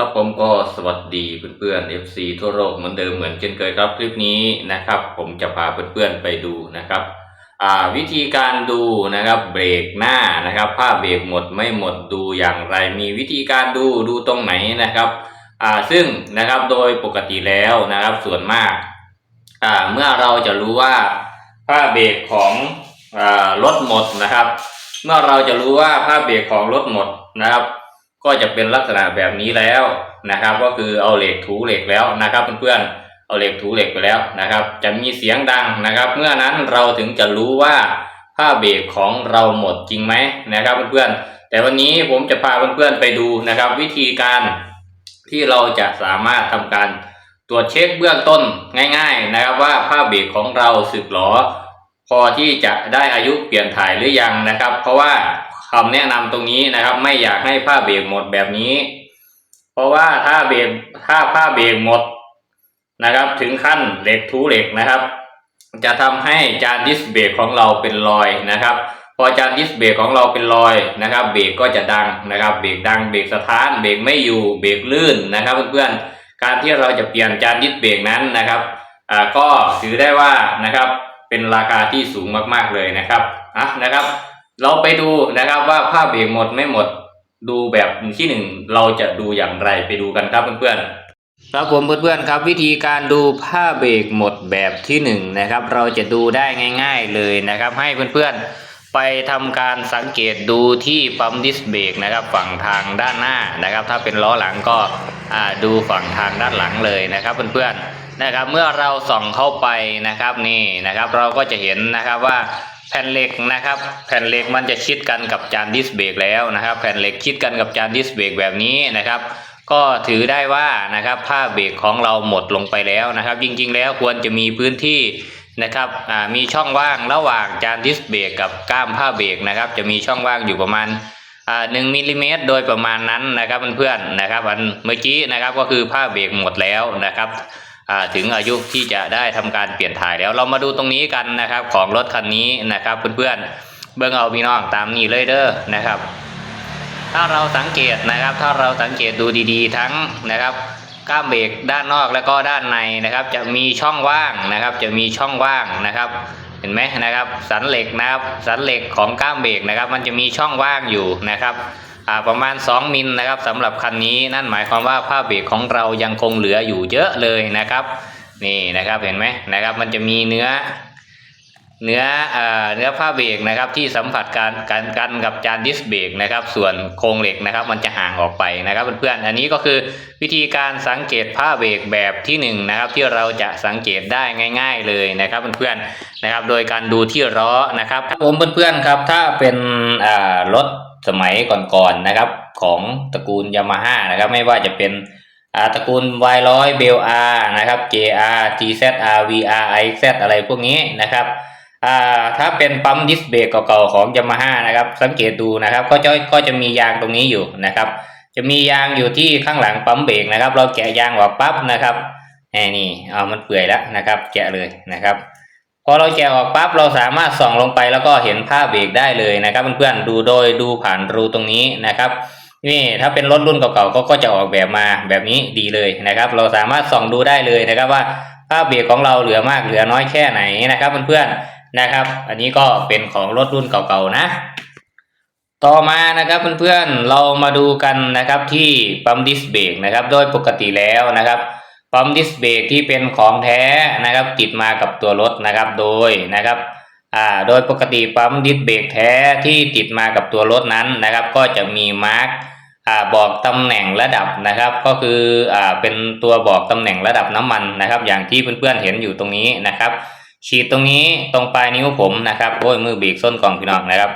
ครับผมก็สวัสดีเพื่อนๆ FC ทั่วโลกเหมือนเดิมเหมือนเช่นเคยครับคลิปนี้นะครับ ผมจะพาเพื่อนๆไปดูนะครับวิธีการดูนะครับเบรกหน้านะครับผ้าเบรกหมดไม่หมดดูอย่างไร มีวิธีการดูดูตรงไหนนะครับซึ่งนะครับโดยปกติแล้วนะครับส่วนมากาเมื่อเราจะรู้ว่าผ้าเบรกของรถหมดนะครับ เมื่อเราจะรู้ว่าผ้าเบรกของรถหมดนะครับ ก็จะเป็นลักษณะแบบนี้แล้วนะครับ ก็คือเอาเหล็กถูเหล็กแล้วนะครับเพื่อนๆเอาเหล็กถูเหล็กไปแล้วนะครับ จะมีเสียงดังนะครับ เมื่อนั้นเราถึงจะรู้ว่าผ้าเบรกของเราหมดจริงไหมนะครับเพื่อนๆแต่วันนี้ผมจะพาเพื่อนๆไปดูนะครับ วิธีการที่เราจะสามารถทำการตรวจเช็คเบื้องต้นง่าย ๆนะครับ ว่าผ้าเบรกของเราสึกหรอพอที่จะได้อายุเปลี่ยนถ่ายหรือยังนะครับ เพราะว่า คำแนะนำตรงนี้นะครับ ไม่อยากให้ผ้าเบรกหมดแบบนี้ เพราะว่าถ้าเบรกถ้าผ้าเบรกหมดนะครับ ถึงขั้นเหล็กทูเหล็กนะครับ จะทำให้จานดิสเบรกของเราเป็นรอยนะครับ พอจานดิสเบรกของเราเป็นรอยนะครับ เบรกก็จะดังนะครับ เบรกดังเบรกสถานเบรกไม่อยู่เบรกลื่นนะครับ เพื่อนๆการที่เราจะเปลี่ยนจานดิสเบรกนั้นนะครับอ่าก็ถือได้ว่านะครับเป็นราคาที่สูงมากๆเลยนะครับอะนะครับ เราไปดูนะครับว่าผ้าเบรกหมดไม่หมด ดูแบบที่หนึ่งเราจะดูอย่างไรไปดูกันครับเพื่อนๆครับผมเพื่อนๆครับวิธีการดูผ้าเบรกหมดแบบที่หนึ่งนะครับ เราจะดูได้ง่าย ๆเลยนะครับ ให้เพื่อนๆไปทำการสังเกตดูที่ปั๊มดิสเบรกนะครับ ฝั่งทางด้านหน้านะครับ ถ้าเป็นล้อหลังก็ดูฝั่งทางด้านหลังเลยนะครับ เพื่อนๆนะครับเมื่อเราส่องเข้าไปนะครับนี่นะครับ เราก็จะเห็นนะครับว่า แผ่นเหล็กนะครับ แผ่นเหล็กมันจะชิดกันกับจานดิสเบรกแล้วนะครับ แผ่นเหล็กชิดกันกับจานดิสเบรกแบบนี้นะครับก็ถือได้ว่านะครับผ้าเบรกของเราหมดลงไปแล้วนะครับ จริงๆ แล้วควรจะมีพื้นที่นะครับมีช่องว่างระหว่างจานดิสเบรกกับก้ามผ้าเบรกนะครับ จะมีช่องว่างอยู่ประมาณหนึ่งมิลลิเมตรโดยประมาณนั้นนะครับเพื่อนๆนะครับอันเมื่อกี้นะครับก็คือผ้าเบรกหมดแล้วนะครับ ถึงอายุที่จะได้ทำการเปลี่ยนถ่ายแล้วเรามาดูตรงนี้กันนะครับของรถคันนี้นะครับเพื่อนๆเบิ่งเอาพี่น้องตามนี้เลยเด้อนะครับ ถ้าเราสังเกตนะครับ ถ้าเราสังเกตดูดีๆ ทั้งนะครับก้ามเบรกด้านนอกแล้วก็ด้านในนะครับ จะมีช่องว่างนะครับ จะมีช่องว่างนะครับ เห็นไหมนะครับ สันเหล็กนะครับ สันเหล็กของก้ามเบรกนะครับ มันจะมีช่องว่างอยู่นะครับ ประมาณ 2 มิลนะครับสำหรับคันนี้นั่นหมายความว่าผ้าเบรกของเรายังคงเหลืออยู่เยอะเลยนะครับ นี่นะครับเห็นไหมนะครับ มันจะมีเนื้อเนื้อเอ่อเนื้อผ้าเบรกนะครับที่สัมผัสกันกันกันกับจานดิสเบรกนะครับ ส่วนโครงเหล็กนะครับ มันจะห่างออกไปนะครับเพื่อนๆอันนี้ก็คือวิธีการสังเกตผ้าเบรกแบบที่หนึ่งนะครับที่เราจะสังเกตได้ง่าย ๆเลยนะครับเพื่อนๆนะครับ โดยการดูที่ล้อนะครับผมเพื่อนๆครับ ถ้าเป็นอ่ารถ สมัยก่อนๆนะครับของตระกูลยามาฮ่านะครับไม่ว่าจะเป็นตระกูล Y100 b l R นะครับ JR GZR VR IZ อะไรพวกนี้นะครับถ้าเป็นปั๊มดิสเบรกเก่าๆของยามาฮ่านะครับสังเกตดูนะครับก็จะก็จะมียางตรงนี้อยู่นะครับ จะมียางอยู่ที่ข้างหลังปั๊มเบรกนะครับ เราแกะยางออกปั๊บนะครับนี่เอามันเปื่อยแล้วนะครับ แกะเลยนะครับ พอเราแกะออกปั๊บเราสามารถส่องลงไปแล้วก็เห็นผ้าเบรกได้เลยนะครับเพื่อนๆดูโดยดูผ่านรูตรงนี้นะครับนี่ถ้าเป็นรถรุ่นเก่าๆก็ก็จะออกแบบมาแบบนี้ดีเลยนะครับ เราสามารถส่องดูได้เลยนะครับว่าผ้าเบรกของเราเหลือมากเหลือน้อยแค่ไหนนะครับเพื่อนๆนะครับ อันนี้ก็เป็นของรถรุ่นเก่าๆนะ ต่อมานะครับเพื่อนๆเรามาดูกันนะครับที่ปั๊มดิสเบรกนะครับ โดยปกติแล้วนะครับ ปั๊มดิสเบรกที่เป็นของแท้นะครับ ติดมากับตัวรถนะครับโดยนะครับอ่าโดยปกติปั๊มดิสเบรกแท้ที่ติดมากับตัวรถนั้นนะครับ ก็จะมีมาร์กอ่าบอกตำแหน่งระดับนะครับ ก็คืออ่าเป็นตัวบอกตำแหน่งระดับน้ำมันนะครับ อย่างที่เพื่อนๆเห็นอยู่ตรงนี้นะครับขีดตรงนี้ตรงปลายนิ้วผมนะครับโอ้ยมือเบีบส้นกล่องพี่น้องนะครับ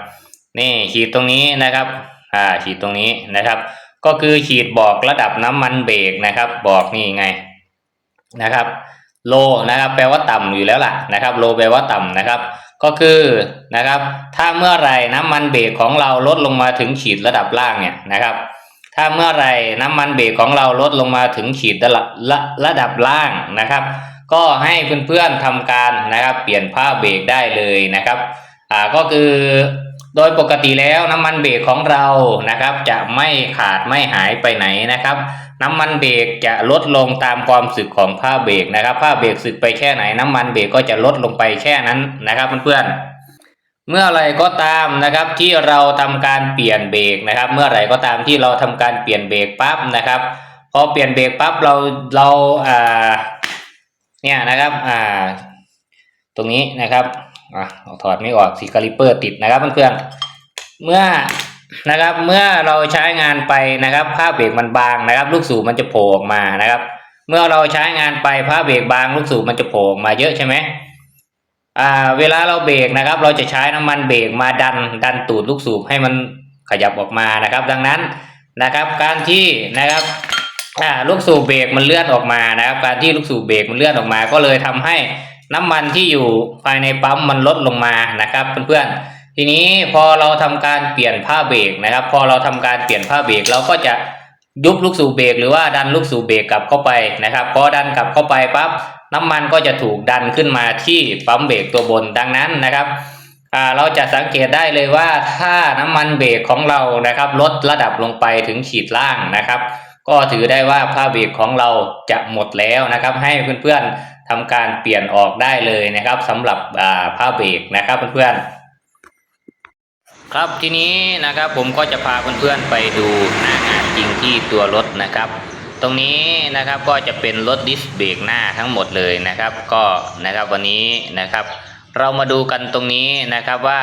นี่ขีดตรงนี้นะครับอ่าขีดตรงนี้นะครับ ก็คือขีดบอกระดับน้ำมันเบรกนะครับ บอกนี่ไง นะครับโลนะครับแปลว่าต่ำอยู่แล้วล่ะนะครับโลแปลว่าต่ำนะครับ ก็คือนะครับ ถ้าเมื่อไรน้ำมันเบรกของเราลดลงมาถึงขีดระดับล่างเนี่ยนะครับ ถ้าเมื่อไรน้ำมันเบรกของเราลดลงมาถึงขีดระระระดับล่างนะครับ ก็ให้เพื่อนๆทำการนะครับ เปลี่ยนผ้าเบรกได้เลยนะครับอ่าก็คือโดยปกติแล้วน้ำมันเบรกของเรานะครับ จะไม่ขาดไม่หายไปไหนนะครับ น้ำมันเบรกจะลดลงตามความสึกของผ้าเบรกนะครับ ผ้าเบรกสึกไปแค่ไหน น้ำมันเบรกก็จะลดลงไปแค่นั้นนะครับเพื่อนๆเมื่อไรก็ตามนะครับที่เราทำการเปลี่ยนเบรกนะครับ เมื่อไรก็ตามที่เราทำการเปลี่ยนเบรกปั๊บนะครับ พอเปลี่ยนเบรกปั๊บเราเราอ่าเนี่ยนะครับอ่าตรงนี้นะครับอะเอาถอดไม่ออกสีคาลิเปอร์ติดนะครับเพื่อนๆเมื่อ นะครับ เมื่อเราใช้งานไปนะครับผ้าเบรกมันบางนะครับ ลูกสูบมันจะโผล่ออกมานะครับ เมื่อเราใช้งานไปผ้าเบรกบาง ลูกสูบมันจะโผล่ออกมาเยอะใช่ไหมอ่า เวลาเราเบรกนะครับ เราจะใช้น้ำมันเบรกมาดันดันตูดลูกสูบให้มันขยับออกมานะครับ ดังนั้นนะครับ การที่นะครับอ่าลูกสูบเบรกมันเลื่อนออกมานะครับ การที่ลูกสูบเบรกมันเลื่อนออกมา ก็เลยทำให้น้ำมันที่อยู่ภายในปั๊มมันลดลงมานะครับ เพื่อนๆ ทีนี้พอเราทำการเปลี่ยนผ้าเบรกนะครับ พอเราทำการเปลี่ยนผ้าเบรกเราก็จะยุบลูกสูบเบรกหรือว่าดันลูกสูบเบรกกลับเข้าไปนะครับพอดันกลับเข้าไปปั๊บน้ำมันก็จะถูกดันขึ้นมาที่ปั๊มเบรกตัวบนดังนั้นนะครับเราจะสังเกตได้เลยว่าถ้าน้ำมันเบรกของเรานะครับ ลดระดับลงไปถึงขีดล่างนะครับ ก็ถือได้ว่าผ้าเบรกของเราจะหมดแล้วนะครับ ให้เพื่อนๆทำการเปลี่ยนออกได้เลยนะครับสำหรับผ้าเบรกนะครับเพื่อนๆ ครับทีนี้นะครับผมก็จะพาเพื่อนๆไปดูหน้างานจริงที่ตัวรถนะครับ ตรงนี้นะครับก็จะเป็นรถดิสเบรกหน้าทั้งหมดเลยนะครับ ก็นะครับวันนี้นะครับ เรามาดูกันตรงนี้นะครับว่า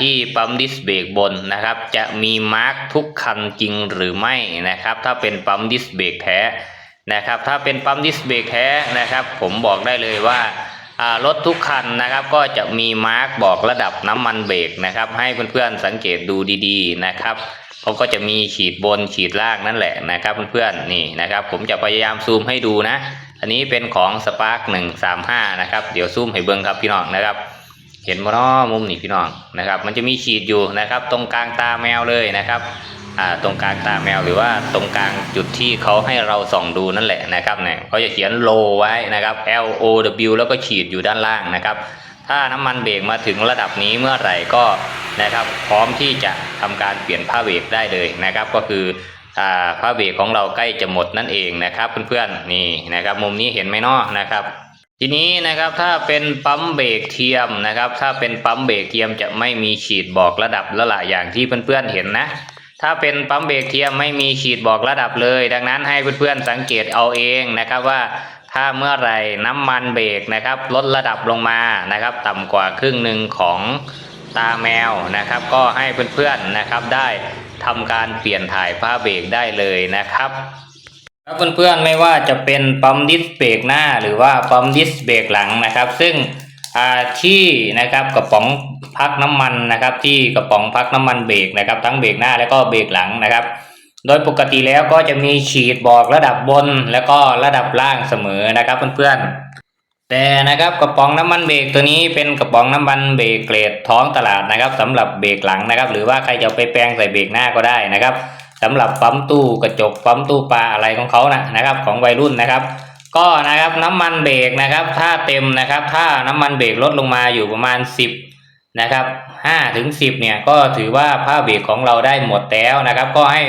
ที่ปั๊มดิสเบรกบนนะครับ จะมีมาร์กทุกคันจริงหรือไม่นะครับ ถ้าเป็นปั๊มดิสเบรกแท้นะครับ ถ้าเป็นปั๊มดิสเบรกแท้นะครับ ผมบอกได้เลยว่า รถทุกคันนะครับก็จะมีมาร์กบอกระดับน้ำมันเบรกนะครับ ให้เพื่อนๆสังเกตดูดีๆนะครับเขาก็จะมีขีดบนขีดล่างนั่นแหละนะครับเพื่อนๆนี่นะครับ ผมจะพยายามซูมให้ดูนะ อันนี้เป็นของ Spark 135 นะครับ เดี๋ยวซูมให้เบิ่งครับพี่น้องนะครับ เห็นบ่เนาะมุมนี่พี่น้องนะครับ มันจะมีขีดอยู่นะครับ ตรงกลางตาแมวเลยนะครับ ตรงกลางตาแมวหรือว่าตรงกลางจุดที่เขาให้เราส่องดูนั่นแหละนะครับเนี่ยเขาจะเขียน low ไว้นะครับ L O W แล้วก็ขีดอยู่ด้านล่างนะครับ ถ้าน้ำมันเบรกมาถึงระดับนี้เมื่อไหร่ก็นะครับ พร้อมที่จะทำการเปลี่ยนผ้าเบรกได้เลยนะครับ ก็คือผ้าเบรกของเราใกล้จะหมดนั่นเองนะครับเพื่อนๆนี่นะครับ มุมนี้เห็นไหมนาะนะครับทีนี้นะครับถ้าเป็นปั๊มเบรกเทียมนะครับ ถ้าเป็นปั๊มเบรกเทียมจะไม่มีขีดบอกระดับละละอย่างที่เพื่อนๆเห็นนะ ถ้าเป็นปั๊มเบรกเทียมไม่มีขีดบอกระดับเลย ดังนั้นให้เพื่อนๆสังเกตเอาเองนะครับว่าถ้าเมื่อไหร่น้ำมันเบรกนะครับลดระดับลงมานะครับ ต่ำกว่าครึ่งหนึ่งของตาแมวนะครับ ก็ให้เพื่อนๆนะครับได้ทำการเปลี่ยนถ่ายผ้าเบรกได้เลยนะครับครับเพื่อนๆไม่ว่าจะเป็นปั๊มดิสเบรกหน้าหรือว่าปั๊มดิสเบรกหลังนะครับ ซึ่งที่นะครับกระป๋อง พักน้ำมันนะครับ ที่กระป๋องพักน้ำมันเบรกนะครับ ทั้งเบรกหน้าแล้วก็เบรกหลังนะครับ โดยปกติแล้วก็จะมีขีดบอกระดับบนแล้วก็ระดับล่างเสมอนะครับเพื่อนๆแต่นะครับกระป๋องน้ำมันเบรกตัวนี้เป็นกระป๋องน้ำมันเบรกเกรดท้องตลาดนะครับสำหรับเบรกหลังนะครับ หรือว่าใครจะไปแปลงใส่เบรกหน้าก็ได้นะครับสำหรับปั๊มตู้กระจกปั๊มตู้ปลาอะไรของเขานะนะครับ ของวัยรุ่นนะครับก็นะครับน้ำมันเบรกนะครับ ถ้าเต็มนะครับ ถ้าน้ำมันเบรกลดลงมาอยู่ประมาณ 10 นะครับ5ถึง10เนี่ยก็ถือว่าผ้าเบรกของเราได้หมดแล้วนะครับ ก็ให้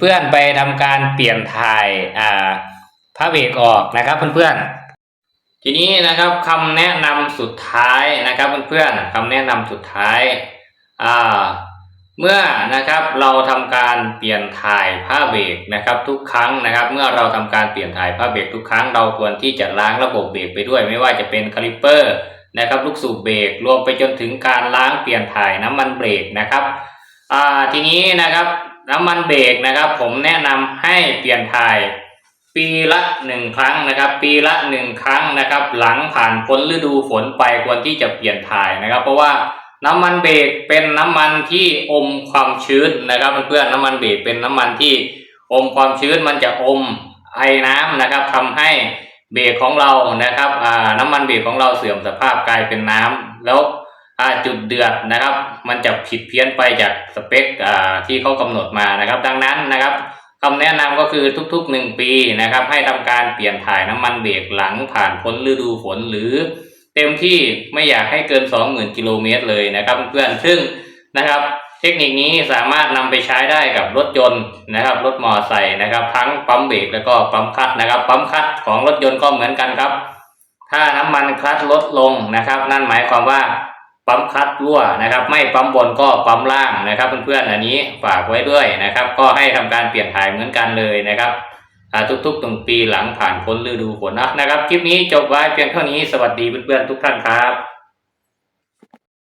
เพื่อนๆไปทำการเปลี่ยนถ่ายอ่าผ้าเบรกออกนะครับเพื่อนๆ ทีนี้นะครับคำแนะนำสุดท้ายนะครับเพื่อนๆคำแนะนำสุดท้ายอ่าเมื่อนะครับเราทำการเปลี่ยนถ่ายผ้าเบรกนะครับทุกครั้งนะครับ เมื่อเราทำการเปลี่ยนถ่ายผ้าเบรกทุกครั้งเราควรที่จะล้างระบบเบรกไปด้วย ไม่ว่าจะเป็นคาลิปเปอร์ นะครับลูกสูบเบรกรวมไปจนถึงการล้างเปลี่ยนถ่ายน้ำมันเบรกนะครับทีนี้นะครับน้ำมันเบรกนะครับ ผมแนะนำให้เปลี่ยนถ่ายปีละหนึ่งครั้งนะครับ ปีละหนึ่งครั้งนะครับ หลังผ่านพ้นฤดูฝนไปควรที่จะเปลี่ยนถ่ายนะครับ เพราะว่าน้ำมันเบรกเป็นน้ำมันที่อมความชื้นนะครับเพื่อนๆน้ำมันเบรกเป็นน้ำมันที่อมความชื้นมันจะอมไอน้ำนะครับทำให้ เบรกของเรานะครับอ่าน้ำมันเบรกของเราเสื่อมสภาพกลายเป็นน้ำแล้วอ่าจุดเดือดนะครับ มันจะผิดเพี้ยนไปจากสเปคอ่าที่เขากำหนดมานะครับ ดังนั้นนะครับคำแนะนำก็คือทุกๆหนึ่งปีนะครับ ให้ทำการเปลี่ยนถ่ายน้ำมันเบรกหลังผ่านพ้นฤดูฝนหรือ เต็มที่ไม่อยากให้เกิน 20,000 กิโลเมตรเลยนะครับเพื่อนๆซึ่งนะครับ เทคนิคนี้สามารถนำไปใช้ได้กับรถยนต์นะครับ รถมอเตอร์ไซค์นะครับ ทั้งปั๊มเบรกแล้วก็ปั๊มคลัตช์นะครับ ปั๊มคลัตช์ของรถยนต์ก็เหมือนกันครับ ถ้าน้ำมันคลัตช์ลดลงนะครับ นั่นหมายความว่าปั๊มคลัตช์รั่วนะครับ ไม่ปั๊มบนก็ปั๊มล่างนะครับ เพื่อนๆอันนี้ฝากไว้ด้วยนะครับ ก็ให้ทำการเปลี่ยนถ่ายเหมือนกันเลยนะครับทุกๆหนึ่งปีหลังผ่านพ้นฤดูฝนนะครับคลิปนี้จบไว้เพียงเท่านี้สวัสดีเพื่อนๆทุกท่านครับ